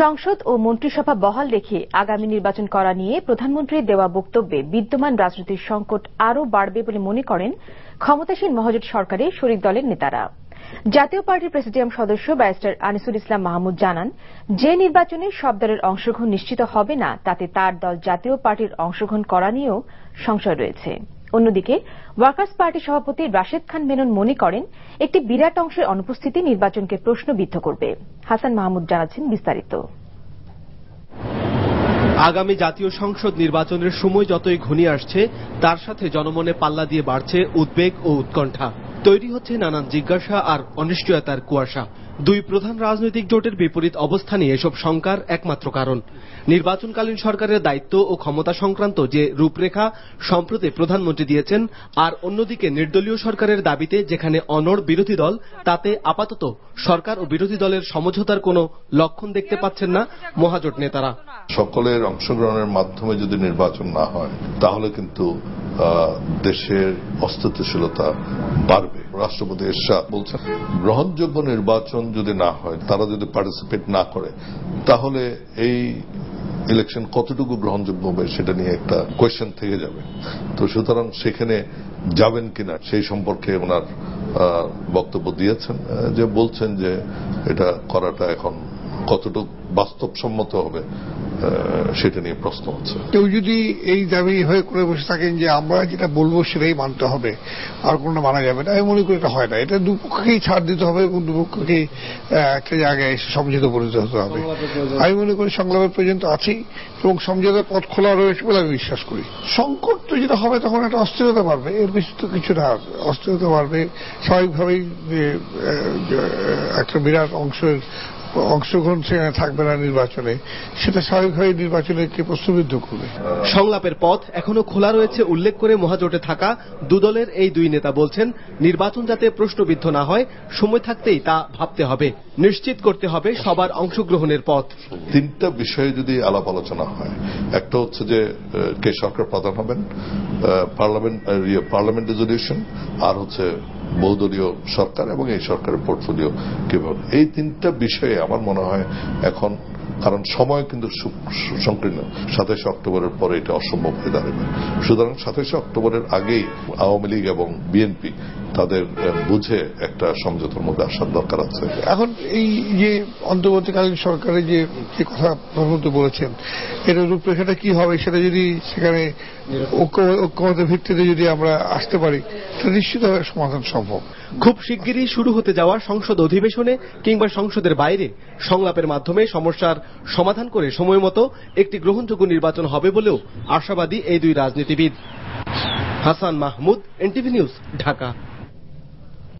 সংসদ ও মন্ত্রিসভা বহাল রেখে আগামী নির্বাচন করা নিয়ে প্রধানমন্ত্রীর দেওয়া বক্তব্যে বিদ্যমান রাজনৈতিক সংকট আরও বাড়বে বলে মনে করেন ক্ষমতাসীন মহাজোট সরকারের শরিক দলের নেতারা। জাতীয় পার্টির প্রেসিডিয়াম সদস্য ব্যারিস্টার আনিসুল ইসলাম মাহমুদ জানান, যে নির্বাচনে সব দলের অংশগ্রহণ নিশ্চিত হবে না, তাতে তার দল জাতীয় পার্টির অংশগ্রহণ করা নিয়েও সংশয় রয়েছে। অন্যদিকে ওয়ার্কার্স পার্টি সভাপতি রাশেদ খান মেনন মনে করেন, একটি বিরাট অংশের অনুপস্থিতি নির্বাচনকে প্রশ্নবিদ্ধ করবে। হাসান মাহমুদ জানাচ্ছেন বিস্তারিত। আগামী জাতীয় সংসদ নির্বাচনের সময় যতই ঘনিয়ে আসছে, তার সাথে জনমনে পাল্লা দিয়ে বাড়ছে উদ্বেগ ও উৎকণ্ঠা। তৈরি হচ্ছে নানান জিজ্ঞাসা আর অনিশ্চয়তার কুয়াশা। দুই প্রধান রাজনৈতিক জোটের বিপরীত অবস্থানই এসব শঙ্কার একমাত্র কারণ। নির্বাচনকালীন সরকারের দায়িত্ব ও ক্ষমতা সংক্রান্ত যে রূপরেখা, সম্প্রতি প্রধানমন্ত্রী দিয়েছেন, আর অন্যদিকে নির্দলীয় সরকারের দাবিতে যেখানে অনড় বিরোধী দল, তাতে আপাতত সরকার ও বিরোধী দলের সমঝোতার কোনো লক্ষণ দেখতে পাচ্ছেন না মহাজোট নেতারা। সকলের অংশগ্রহণের মাধ্যমে যদি নির্বাচন না হয়, তাহলে কিন্তু দেশের অস্তিত্বশীলতা বাড়বে। রাষ্ট্রপতি এরশাদ বলছেন, গ্রহণযোগ্য নির্বাচন যদি না হয়, তারা যদি পার্টিসিপেট না করে, তাহলে এই ইলেকশন কতটুকু গ্রহণযোগ্য হবে সেটা নিয়ে একটা কোয়েশ্চেন থেকে যাবে। তো সুতরাং সেখানে যাবেন কিনা সেই সম্পর্কে ওনার বক্তব্য দিয়েছেন যে বলছেন যে এটা করাটা এখন কতটুকু বাস্তবসম্মত হবে সেটা নিয়ে প্রশ্ন হচ্ছে। কেউ যদি এই দাবি হয়ে করে বসে থাকেন যে আমরা যেটা বলব সেটাই মানতে হবে, আর কোনো মানা যাবে না। আমি মনে করি এটা হয় না। এটা দুপক্ষকেই ছাড় দিতে হবে এবং দুপক্ষকেই একটা জায়গায় এসে সমঝোতা পরিণত হতে হবে। আমি মনে করি সংলাপের পর্যন্ত আছেই এবং সমঝোতার পথ খোলা রয়েছে বলে আমি বিশ্বাস করি। সংকট তো যেটা হবে তখন একটা অস্থিরতা বাড়বে। এর বেশি তো কিছু না। অস্থিরতা বাড়বে স্বাভাবিকভাবেই একটা বিরাট অংশের অংশগ্রহণ সেখানে থাকবে না নির্বাচনে সেটা স্বাভাবিকভাবেই নির্বাচনকে প্রশ্নবিদ্ধ করবে। সংলাপের পথ এখনও খোলা রয়েছে উল্লেখ করে মহাজোটে থাকা দুদলের এই দুই নেতা বলছেন নির্বাচন যাতে প্রশ্নবিদ্ধ না হয় সময় থাকতেই তা ভাবতে হবে। নিশ্চিত করতে হবে সবার অংশগ্রহণের পথ। তিনটা বিষয়ে যদি আলাপ আলোচনা হয় একটা হচ্ছে যে কে সরকার প্রধান হবেন পার্লামেন্ট পার্লামেন্ট রেজলিউশন আর হচ্ছে বহুদলীয় সরকার এবং এই সরকারের পোর্টফোলিও কীভাবে এই তিনটা বিষয়ে আমার মনে হয় এখন, কারণ সময় কিন্তু সংকীর্ণ। সাতাশে অক্টোবরের পরে এটা অসম্ভব হয়ে দাঁড়াবে। সুতরাং সাতাশে অক্টোবরের আগেই আওয়ামী লীগ এবং বিএনপি তাদের বুঝে একটা সমঝোতার মধ্যে আসার দরকার আছে। এখন এই যে অন্তর্বর্তীকালীন সরকারের যে যে কথা প্রধানমন্ত্রী বলেছেন এটার রূপরেখাটা কি হবে সেটা যদি সেখানে ঐক্য- ঐক্যমতের ভিত্তিতে যদি আমরা আসতে পারি তাহলে নিশ্চিতভাবে সমাধান সম্ভব। খুব শিগগিরই শুরু হতে যাওয়া সংসদ অধিবেশনে কিংবা সংসদের বাইরে সংলাপের মাধ্যমে সমস্যার সমাধান করে সময় মতো একটি গ্রহণযোগ্য নির্বাচন হবে বলেও আশাবাদী এই দুই রাজনীতিবিদ। Hasan Mahmud NTV news Dhaka.